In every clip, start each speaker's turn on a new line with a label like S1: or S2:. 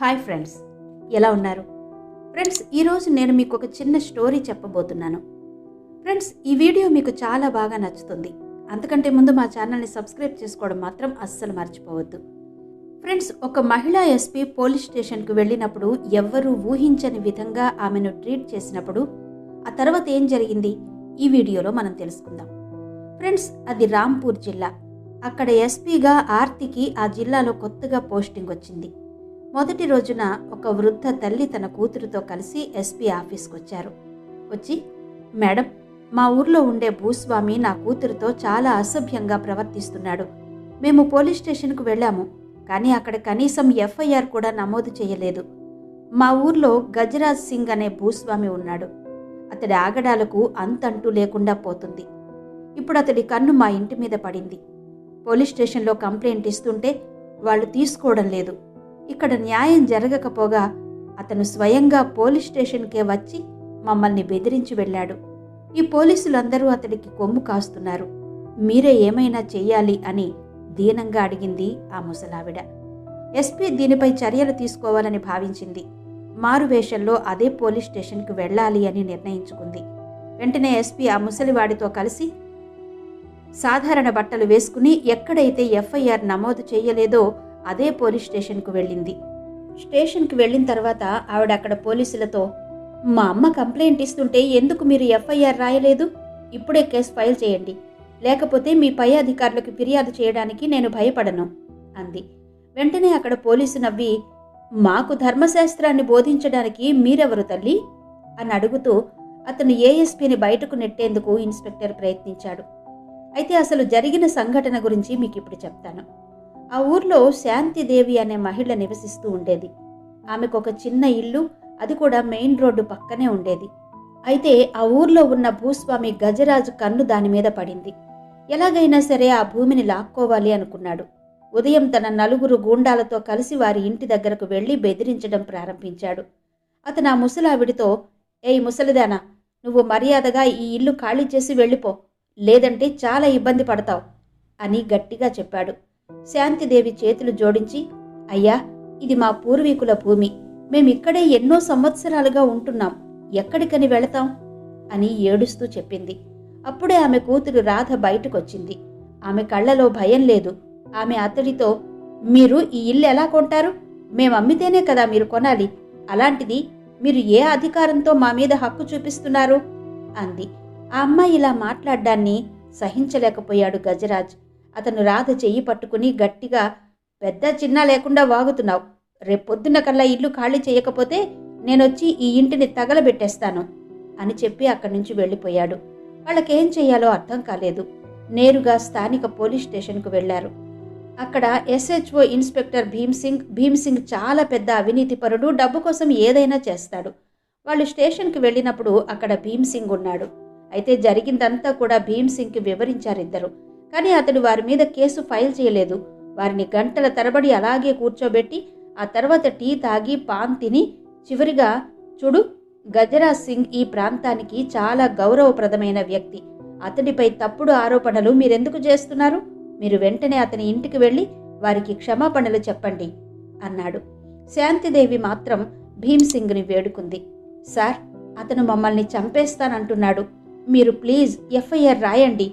S1: Hi friends ఎలా ఉన్నారు? Friends ఈరోజు నేను మీకు ఒక చిన్న స్టోరీ చెప్పబోతున్నాను. ఫ్రెండ్స్ ఈ వీడియో మీకు చాలా బాగా నచ్చుతుంది. అంతకంటే ముందు మా ఛానల్ని సబ్స్క్రైబ్ చేసుకోవడం మాత్రం అస్సలు మర్చిపోవద్దు. ఫ్రెండ్స్ ఒక మహిళా ఎస్పీ పోలీస్ స్టేషన్కు వెళ్ళినప్పుడు ఎవ్వరూ ఊహించని విధంగా ఆమెను ట్రీట్ చేసినప్పుడు ఆ తర్వాత ఏం జరిగింది? ఈ వీడియోలో మనం తెలుసుకుందాం. ఫ్రెండ్స్ అది రాంపూర్ జిల్లా. అక్కడ ఎస్పీగా ఆర్తికి ఆ జిల్లాలో కొత్తగా పోస్టింగ్ వచ్చింది. మొదటి రోజున ఒక వృద్ధ తల్లి తన కూతురుతో కలిసి ఎస్పీ ఆఫీస్కి వచ్చారు వచ్చి మేడం మా ఊర్లో ఉండే భూస్వామి నా కూతురుతో చాలా అసభ్యంగా ప్రవర్తిస్తున్నాడు. మేము పోలీస్ స్టేషన్కు వెళ్ళాము కానీ అక్కడ కనీసం ఎఫ్ఐఆర్ కూడా నమోదు చేయలేదు. మా ఊర్లో గజరాజ్ సింగ్ అనే భూస్వామి ఉన్నాడు. అతడి ఆగడాలకు అంతంటూ లేకుండా పోతుంది. ఇప్పుడు అతడి కన్ను మా ఇంటి మీద పడింది. పోలీస్ స్టేషన్లో కంప్లైంట్ ఇస్తుంటే వాళ్ళు తీసుకోవడం లేదు. ఇక్కడ న్యాయం జరగకపోగా అతను స్వయంగా పోలీస్ స్టేషన్కే వచ్చి మమ్మల్ని బెదిరించి వెళ్ళాడు. ఈ పోలీసులందరూ అతడికి కొమ్ము కాస్తున్నారు. మీరే ఏమైనా చెయ్యాలి అని దీనంగా అడిగింది ఆ ముసలావిడ. ఎస్పీ దీనిపై చర్యలు తీసుకోవాలని భావించింది. మారువేషంలో అదే పోలీస్ స్టేషన్కు వెళ్ళాలి అని నిర్ణయించుకుంది. వెంటనే ఎస్పీ ఆ ముసలివాడితో కలిసి సాధారణ బట్టలు వేసుకుని ఎక్కడైతే ఎఫ్ఐఆర్ నమోదు చేయలేదో అదే పోలీస్ స్టేషన్కు వెళ్ళింది. స్టేషన్కి వెళ్ళిన తర్వాత ఆవిడ అక్కడ పోలీసులతో మా అమ్మ కంప్లైంట్ ఇస్తుంటే ఎందుకు మీరు ఎఫ్ఐఆర్ రాయలేదు? ఇప్పుడే కేసు ఫైల్ చేయండి. లేకపోతే మీ పై అధికారులకు ఫిర్యాదు చేయడానికి నేను భయపడను అంది. వెంటనే అక్కడ పోలీసు నవ్వి మాకు ధర్మశాస్త్రాన్ని బోధించడానికి మీరెవరు తల్లి? అని అడుగుతూ అతను ఏఎస్పీని బయటకు నెట్టేందుకు ఇన్స్పెక్టర్ ప్రయత్నించాడు. అయితే అసలు జరిగిన సంఘటన గురించి మీకు ఇప్పుడు చెప్తాను. ఆ ఊర్లో శాంతిదేవి అనే మహిళ నివసిస్తూ ఉండేది. ఆమెకు ఒక చిన్న ఇల్లు అది కూడా మెయిన్ రోడ్డు పక్కనే ఉండేది. అయితే ఆ ఊర్లో ఉన్న భూస్వామి గజరాజు కన్ను దాని మీద పడింది. ఎలాగైనా సరే ఆ భూమిని లాక్కోవాలి అనుకున్నాడు. ఉదయం తన నలుగురు గూండాలతో కలిసి వారి ఇంటి దగ్గరకు వెళ్ళి బెదిరించడం ప్రారంభించాడు. అతను ఆ ముసలావిడితో ఏయ్ ముసలిదానా నువ్వు మర్యాదగా ఈ ఇల్లు ఖాళీ చేసి వెళ్ళిపో. లేదంటే చాలా ఇబ్బంది పడతావు అని గట్టిగా చెప్పాడు. శాంతిదేవి చేతులు జోడించి అయ్యా ఇది మా పూర్వీకుల భూమి. మేమిక్కడే ఎన్నో సంవత్సరాలుగా ఉంటున్నాం. ఎక్కడికని వెళతాం? అని ఏడుస్తూ చెప్పింది. అప్పుడే ఆమె కూతురు రాధ బయటకొచ్చింది. ఆమె కళ్ళలో భయం లేదు. ఆమె అతడితో మీరు ఈ ఇల్లు ఎలా కొంటారు? మేము అమ్మితేనే కదా మీరు కొనాలి. అలాంటిది మీరు ఏ అధికారంతో మా మీద హక్కు చూపిస్తున్నారు? అంది. ఆ అమ్మాయి ఇలా మాట్లాడ్డాన్ని సహించలేకపోయాడు గజరాజ్. అతను రాధ చెయ్యి పట్టుకుని గట్టిగా పెద్ద చిన్న లేకుండా వాగుతున్నావు. రేపొద్దున కల్లా ఇల్లు ఖాళీ చేయకపోతే నేనొచ్చి ఈ ఇంటిని తగలబెట్టేస్తాను అని చెప్పి అక్కడి నుంచి వెళ్ళిపోయాడు. వాళ్ళకేం చేయాలో అర్థం కాలేదు. నేరుగా స్థానిక పోలీస్ స్టేషన్కు వెళ్ళారు అక్కడ ఎస్హెచ్ఓ ఇన్స్పెక్టర్ భీమ్సింగ్ భీమ్సింగ్ చాలా పెద్ద అవినీతిపరుడు డబ్బు కోసం ఏదైనా చేస్తాడు. వాళ్ళు స్టేషన్కి వెళ్ళినప్పుడు అక్కడ భీమ్సింగ్ ఉన్నాడు. అయితే జరిగిందంతా కూడా భీమ్సింగ్కి వివరించారిద్దరు కానీ అతడు వారి మీద కేసు ఫైల్ చేయలేదు. వారిని గంటల తరబడి అలాగే కూర్చోబెట్టి ఆ తర్వాత టీ తాగి పాన్ తిని చివరిగా చూడు గజరాజ్ సింగ్ ఈ ప్రాంతానికి చాలా గౌరవప్రదమైన వ్యక్తి. అతడిపై తప్పుడు ఆరోపణలు మీరెందుకు చేస్తున్నారు? మీరు వెంటనే అతని ఇంటికి వెళ్ళి వారికి క్షమాపణలు చెప్పండి అన్నాడు. శాంతిదేవి మాత్రం భీమ్సింగ్ని వేడుకుంది. సార్ అతను మమ్మల్ని చంపేస్తానంటున్నాడు. మీరు ప్లీజ్ ఎఫ్ఐఆర్ రాయండి.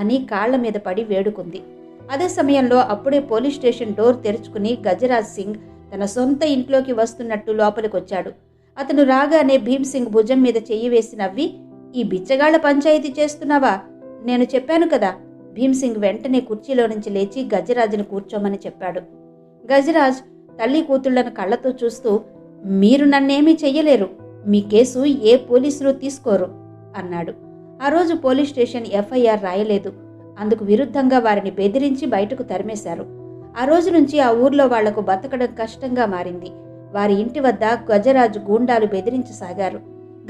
S1: అని కాళ్ళ మీద పడి వేడుకుంది. అదే సమయంలో అప్పుడే పోలీస్ స్టేషన్ డోర్ తెరుచుకుని గజరాజ్ సింగ్ తన సొంత ఇంట్లోకి వస్తున్నట్టు లోపలికొచ్చాడు. అతను రాగానే భీమ్సింగ్ భుజం మీద చెయ్యి వేసి నవ్వి ఈ బిచ్చగాళ్ళ పంచాయతీ చేస్తున్నావా? నేను చెప్పాను కదా. భీమ్సింగ్ వెంటనే కుర్చీలో నుంచి లేచి గజరాజును కూర్చోమని చెప్పాడు. గజరాజ్ తల్లి కూతుళ్ళను కళ్ళతో చూస్తూ మీరు నన్నేమీ చెయ్యలేరు. మీ కేసు ఏ పోలీసులు తీసుకోరు అన్నాడు. ఆ రోజు పోలీస్ స్టేషన్ ఎఫ్ఐఆర్ రాయలేదు. అందుకు విరుద్ధంగా వారిని బెదిరించి బయటకు తరిమేశారు. ఆ రోజు నుంచి ఆ ఊర్లో వాళ్ళకు బతకడం కష్టంగా మారింది. వారి ఇంటి వద్ద గజరాజు గూండాలు బెదిరించసాగారు.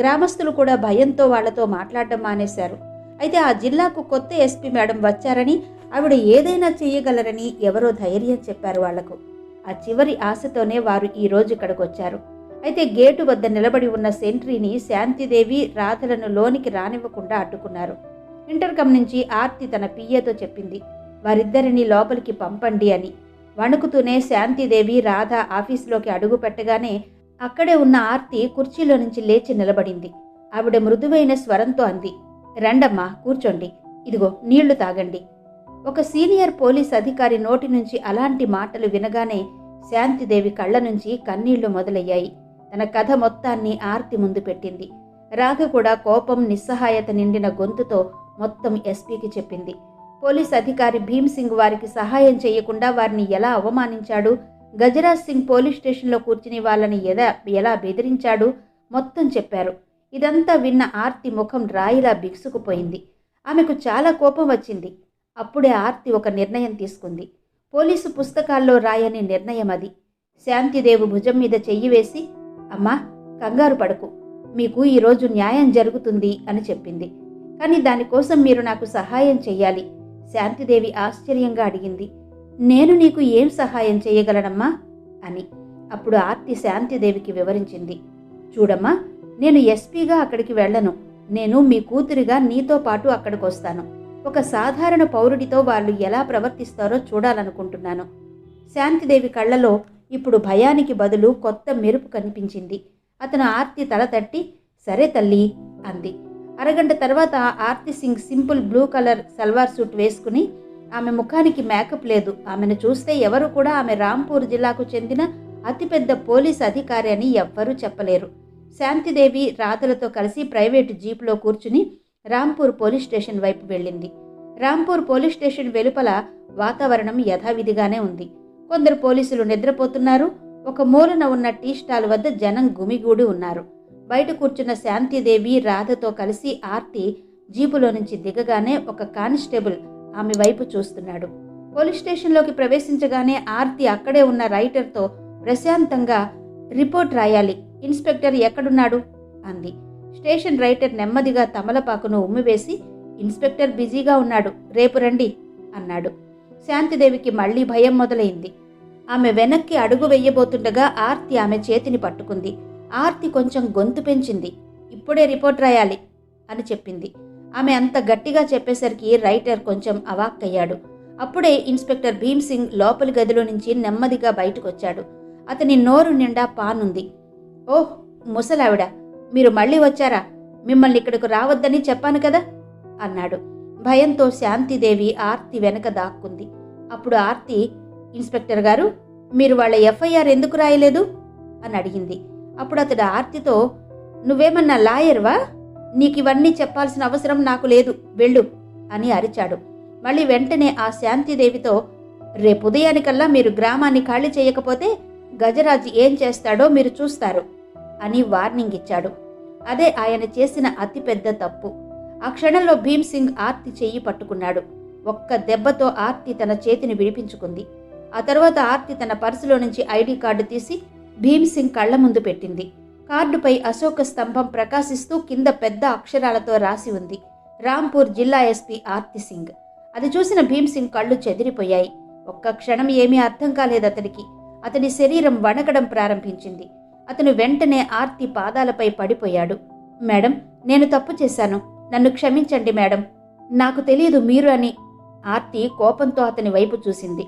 S1: గ్రామస్తులు కూడా భయంతో వాళ్ళతో మాట్లాడడం మానేశారు. అయితే ఆ జిల్లాకు కొత్త ఎస్పీ మేడం వచ్చారని ఆవిడ ఏదైనా చేయగలరని ఎవరో ధైర్యం చెప్పారు వాళ్ళకు. ఆ చివరి ఆశతోనే వారు ఈ రోజు ఇక్కడికి వచ్చారు అయితే గేటు వద్ద నిలబడి ఉన్న సెంట్రీని శాంతిదేవి రాధలను లోనికి రానివ్వకుండా అడ్డుకున్నారు. ఇంటర్కమ్ నుంచి ఆర్తి తన పియ్యతో చెప్పింది వారిద్దరిని లోపలికి పంపండి అని. వణుకుతూనే శాంతిదేవి రాధ ఆఫీసులోకి అడుగు పెట్టగానే అక్కడే ఉన్న ఆర్తి కుర్చీలో నుంచి లేచి నిలబడింది. ఆవిడ మృదువైన స్వరంతో అంది రండమ్మా కూర్చోండి. ఇదిగో నీళ్ళు తాగండి. ఒక సీనియర్ పోలీస్ అధికారి నోటి నుంచి అలాంటి మాటలు వినగానే శాంతిదేవి కళ్ళ నుంచి కన్నీళ్ళు మొదలయ్యాయి. తన కథ మొత్తాన్ని ఆర్తి ముందు పెట్టింది. రాధ కూడా కోపం నిస్సహాయత నిండిన గొంతుతో మొత్తం ఎస్పీకి చెప్పింది. పోలీస్ అధికారి భీమ్ సింగ్ వారికి సహాయం చేయకుండా వారిని ఎలా అవమానించాడు? గజరాజ్ సింగ్ పోలీస్ స్టేషన్లో కూర్చుని వాళ్ళని ఎదా ఎలా బెదిరించాడు? మొత్తం చెప్పారు. ఇదంతా విన్న ఆర్తి ముఖం రాయిలా బిగుసుకుపోయింది. ఆమెకు చాలా కోపం వచ్చింది. అప్పుడే ఆర్తి ఒక నిర్ణయం తీసుకుంది. పోలీసు పుస్తకాల్లో రాయని నిర్ణయం అది. శాంతిదేవు భుజం మీద చెయ్యి వేసి అమ్మా కంగారు పడకు. మీకు ఈరోజు న్యాయం జరుగుతుంది అని చెప్పింది. కానీ దానికోసం మీరు నాకు సహాయం చెయ్యాలి. శాంతిదేవి ఆశ్చర్యంగా అడిగింది. నేను నీకు ఏం సహాయం చేయగలనమ్మా అని. అప్పుడు ఆర్తి శాంతిదేవికి వివరించింది. చూడమ్మా నేను ఎస్పీగా అక్కడికి వెళ్ళను. నేను మీ కూతురిగా నీతో పాటు అక్కడికి వస్తాను ఒక సాధారణ పౌరుడితో వాళ్ళు ఎలా ప్రవర్తిస్తారో చూడాలనుకుంటున్నాను. శాంతిదేవి కళ్ళలో ఇప్పుడు భయానికి బదులు కొత్త మెరుపు కనిపించింది. అతను ఆర్తి తల తట్టి సరే తల్లి అంది. అరగంట తర్వాత Aarti Singh simple blue colour salwar suit వేసుకుని ఆమె ముఖానికి మేకప్ లేదు. ఆమెను చూస్తే ఎవరు కూడా ఆమె రాంపూర్ జిల్లాకు చెందిన అతిపెద్ద పోలీస్ అధికారి అని ఎవ్వరూ చెప్పలేరు. శాంతిదేవి రాధలతో కలిసి ప్రైవేటు జీప్లో కూర్చుని రాంపూర్ పోలీస్ స్టేషన్ వైపు వెళ్ళింది. రాంపూర్ పోలీస్ స్టేషన్ వెలుపల వాతావరణం యథావిధిగానే ఉంది. కొందరు పోలీసులు నిద్రపోతున్నారు. ఒక మూలన ఉన్న టీ స్టాల్ వద్ద జనం గుమిగూడి ఉన్నారు. బయట కూర్చున్న శాంతిదేవి రాధతో కలిసి ఆర్తి జీపులో నుంచి దిగగానే ఒక కానిస్టేబుల్ ఆమె వైపు చూస్తున్నాడు. పోలీస్ స్టేషన్లోకి ప్రవేశించగానే ఆర్తి అక్కడే ఉన్న రైటర్తో ప్రశాంతంగా రిపోర్ట్ రాయాలి. ఇన్స్పెక్టర్ ఎక్కడున్నాడు? అంది. స్టేషన్ రైటర్ నెమ్మదిగా తమలపాకును ఉమ్మివేసి ఇన్స్పెక్టర్ బిజీగా ఉన్నాడు. రేపు రండి అన్నాడు. శాంతిదేవికి మళ్ళీ భయం మొదలైంది. ఆమె వెనక్కి అడుగు వెయ్యబోతుండగా ఆర్తి ఆమె చేతిని పట్టుకుంది. ఆర్తి కొంచెం గొంతు పెంచింది. ఇప్పుడే రిపోర్ట్ రాయాలి అని చెప్పింది. ఆమె అంత గట్టిగా చెప్పేసరికి రైటర్ కొంచెం అవాక్కయ్యాడు. అప్పుడే ఇన్స్పెక్టర్ భీమ్ సింగ్ లోపలి గదిలో నుంచి నెమ్మదిగా బయటకొచ్చాడు. అతని నోరు నిండా పానుంది. ఓహ్ ముసలావిడ మీరు మళ్ళీ వచ్చారా? మిమ్మల్ని ఇక్కడకు రావద్దని చెప్పాను కదా అన్నాడు. భయంతో శాంతిదేవి ఆర్తి వెనక దాక్కుంది. అప్పుడు ఆర్తి ఇన్స్పెక్టర్ గారు మీరు వాళ్ళ ఎఫ్ఐఆర్ ఎందుకు రాయలేదు? అని అడిగింది. అప్పుడు అతడు ఆర్తితో నువ్వేమన్నా లాయర్వా? నీకు ఇవన్నీ చెప్పాల్సిన అవసరం నాకు లేదు వెళ్ళు అని అరిచాడు. మళ్ళీ వెంటనే ఆ శాంతిదేవితో రేపు ఉదయానికల్లా మీరు గ్రామాన్ని ఖాళీ చేయకపోతే గజరాజు ఏం చేస్తాడో మీరు చూస్తారు అని వార్నింగ్ ఇచ్చాడు. అదే ఆయన చేసిన అతిపెద్ద తప్పు. ఆ క్షణంలో భీమ్ సింగ్ ఆర్తి చెయ్యి పట్టుకున్నాడు. ఒక్క దెబ్బతో ఆర్తి తన చేతిని విడిపించుకుంది. ఆ తర్వాత ఆర్తి తన పర్సులో నుంచి ఐడి కార్డు తీసి భీమ్ సింగ్ కళ్ళ ముందు పెట్టింది. కార్డుపై అశోక స్తంభం ప్రకాశిస్తూ కింద పెద్ద అక్షరాలతో రాసి ఉంది. రాంపూర్ జిల్లా ఎస్పీ ఆర్తి సింగ్. అది చూసిన భీమ్ సింగ్ కళ్ళు చెదిరిపోయాయి. ఒక్క క్షణం ఏమీ అర్థం కాలేదు అతనికి. అతని శరీరం వణకడం ప్రారంభించింది. అతను వెంటనే ఆర్తి పాదాలపై పడిపోయాడు. మేడం నేను తప్పు చేశాను. నన్ను క్షమించండి మేడం. నాకు తెలియదు మీరు అని ఆర్తి కోపంతో అతని వైపు చూసింది.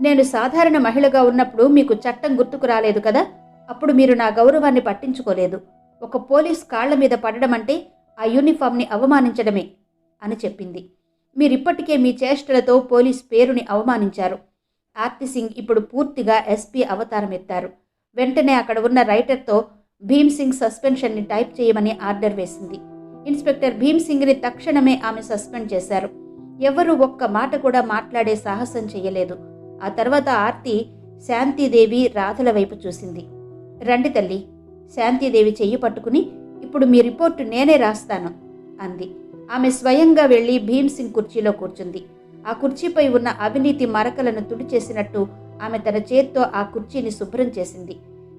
S1: నేను సాధారణ మహిళగా ఉన్నప్పుడు మీకు చట్టం గుర్తుకు రాలేదు కదా? అప్పుడు మీరు నా గౌరవాన్ని పట్టించుకోలేదు. ఒక పోలీస్ కాళ్ళ మీద పడడం అంటే ఆ యూనిఫామ్ని అవమానించడమే అని చెప్పింది. మీరిప్పటికే మీ చేష్టలతో పోలీస్ పేరుని అవమానించారు. ఆర్తి సింగ్ ఇప్పుడు పూర్తిగా ఎస్పీ అవతారం ఎత్తారు వెంటనే అక్కడ ఉన్న రైటర్తో భీమ్ సింగ్ సస్పెన్షన్ని టైప్ చేయమని ఆర్డర్ వేసింది. ఇన్స్పెక్టర్ భీమ్ సింగ్ని తక్షణమే ఆమె సస్పెండ్ చేశారు. ఎవరూ ఒక్క మాట కూడా మాట్లాడే సాహసం చేయలేదు. ఆ తర్వాత ఆర్తి శాంతిదేవి రాధల వైపు చూసింది. రండి తల్లి శాంతిదేవి చెయ్యి పట్టుకుని ఇప్పుడు మీ రిపోర్టు నేనే రాస్తాను అంది. ఆమె స్వయంగా వెళ్ళి భీమ్ సింగ్ కుర్చీలో కూర్చుంది. ఆ కుర్చీపై ఉన్న అవినీతి మరకలను తుడిచేసినట్టు ఆమె తన చేత్తో ఆ కుర్చీని శుభ్రం చేసింది.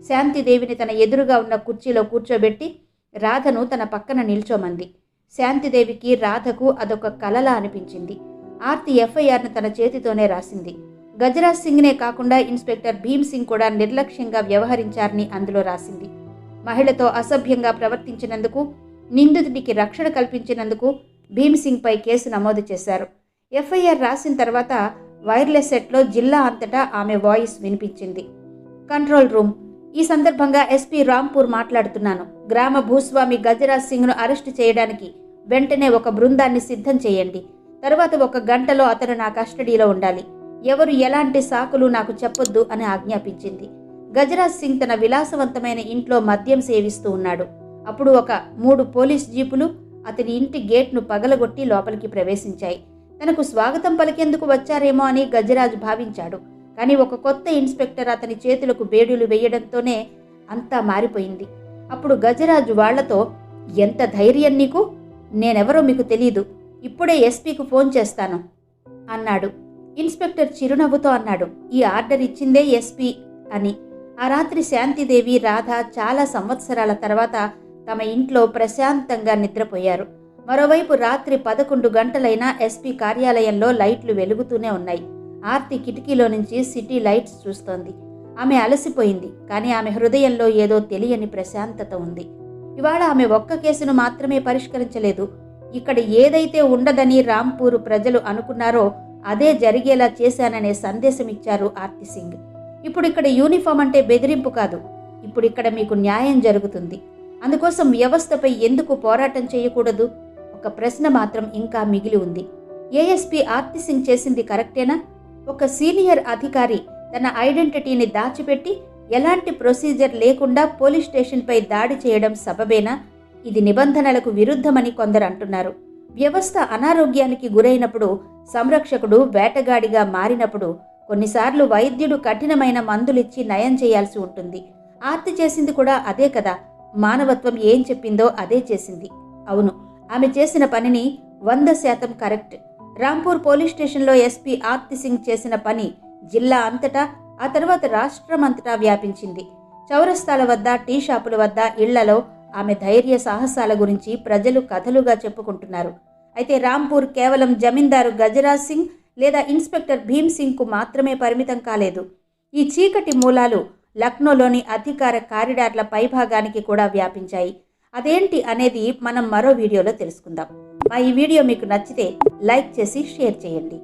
S1: శాంతిదేవిని తన ఎదురుగా ఉన్న కుర్చీలో కూర్చోబెట్టి రాధను తన పక్కన నిల్చోమంది. శాంతిదేవికి రాధకు అదొక కలలా అనిపించింది. ఆర్తి ఎఫ్ఐఆర్ను తన చేతితోనే రాసింది. గజరాజ్ సింగ్నే కాకుండా ఇన్స్పెక్టర్ భీమ్ సింగ్ కూడా నిర్లక్ష్యంగా వ్యవహరించారని అందులో రాసింది. మహిళతో అసభ్యంగా ప్రవర్తించినందుకు నిందితుడికి రక్షణ కల్పించినందుకు భీమ్ సింగ్పై కేసు నమోదు చేశారు. ఎఫ్ఐఆర్ రాసిన తర్వాత వైర్లెస్ సెట్లో జిల్లా అంతటా ఆమె వాయిస్ వినిపించింది. కంట్రోల్ రూమ్ ఈ సందర్భంగా ఎస్పీ రాంపూర్ మాట్లాడుతున్నాను. గ్రామ భూస్వామి గజరాజ్ సింగ్ను అరెస్టు చేయడానికి వెంటనే ఒక బృందాన్ని సిద్ధం చేయండి. తర్వాత ఒక గంటలో అతను నా కస్టడీలో ఉండాలి. ఎవరు ఎలాంటి సాకులు నాకు చెప్పొద్దు అని ఆజ్ఞాపించింది. గజరాజ్ సింగ్ తన విలాసవంతమైన ఇంట్లో మద్యం సేవిస్తూ ఉన్నాడు. అప్పుడు ఒక మూడు పోలీస్ జీపులు అతని ఇంటి గేట్ను పగలగొట్టి లోపలికి ప్రవేశించాయి. తనకు స్వాగతం పలికేందుకు వచ్చారేమో అని గజరాజ్ భావించాడు. కానీ ఒక కొత్త ఇన్స్పెక్టర్ అతని చేతులకు బేడులు వేయడంతోనే అంతా మారిపోయింది. అప్పుడు గజరాజు వాళ్ళతో ఎంత ధైర్యం నీకు? నేనెవరో మీకు తెలీదు. ఇప్పుడే ఎస్పీకి ఫోన్ చేస్తాను. అన్నాడు. ఇన్స్పెక్టర్ చిరునవ్వుతో అన్నాడు ఈ ఆర్డర్ ఇచ్చిందే ఎస్పీ అని. ఆ రాత్రి శాంతిదేవి రాధ చాలా సంవత్సరాల తర్వాత తమ ఇంట్లో ప్రశాంతంగా నిద్రపోయారు. మరోవైపు రాత్రి పదకొండు గంటలైనా ఎస్పీ కార్యాలయంలో లైట్లు వెలుగుతూనే ఉన్నాయి. ఆర్తి కిటికీలో నుంచి సిటీ లైట్స్ చూస్తోంది. ఆమె అలసిపోయింది కానీ ఆమె హృదయంలో ఏదో తెలియని ప్రశాంతత ఉంది. ఇవాళ ఆమె ఒక్క కేసును మాత్రమే పరిష్కరించలేదు. ఇక్కడ ఏదైతే ఉండదని రాంపూర్ ప్రజలు అనుకున్నారో అదే జరిగేలా చేశాననే సందేశం ఇచ్చారు ఆర్తి సింగ్. ఇప్పుడు ఇక్కడ యూనిఫామ్ అంటే బెదిరింపు కాదు. ఇప్పుడు ఇక్కడ మీకు న్యాయం జరుగుతుంది. అందుకోసం వ్యవస్థపై ఎందుకు పోరాటం చేయకూడదు? ఒక ప్రశ్న మాత్రం ఇంకా మిగిలి ఉంది. ఏఎస్పీ ఆర్తి సింగ్ చేసింది కరెక్టేనా? ఒక సీనియర్ అధికారి తన ఐడెంటిటీని దాచిపెట్టి ఎలాంటి ప్రొసీజర్ లేకుండా పోలీస్ స్టేషన్పై దాడి చేయడం సబబేనా? ఇది నిబంధనలకు విరుద్ధమని కొందరు అంటున్నారు. వ్యవస్థ అనారోగ్యానికి గురైనప్పుడు సంరక్షకుడు వేటగాడిగా మారినప్పుడు కొన్నిసార్లు వైద్యుడు కఠినమైన మందులిచ్చి నయం చేయాల్సి ఉంటుంది. ఆర్తి చేసింది కూడా అదే కదా. మానవత్వం ఏం చెప్పిందో అదే చేసింది. అవును ఆమె చేసిన పనిని వంద శాతం కరెక్ట్. రాంపూర్ పోలీస్ స్టేషన్లో ఎస్పీ ఆర్తి సింగ్ చేసిన పని జిల్లా అంతటా ఆ తర్వాత రాష్ట్రం అంతటా వ్యాపించింది. చౌరస్తాల వద్ద టీ షాపుల వద్ద ఇళ్ళలో ఆమె ధైర్య సాహసాల గురించి ప్రజలు కథలుగా చెప్పుకుంటున్నారు. అయితే రాంపూర్ కేవలం జమీందారు గజరాజ్ సింగ్ లేదా ఇన్స్పెక్టర్ భీమ్ సింగ్కు మాత్రమే పరిమితం కాలేదు. ఈ చీకటి మూలాలు లక్నోలోని అధికార కారిడార్ల పైభాగానికి కూడా వ్యాపించాయి. అదేంటి అనేది మనం మరో వీడియోలో తెలుసుకుందాం. మా ఈ వీడియో మీకు నచ్చితే లైక్ చేసి షేర్ చేయండి.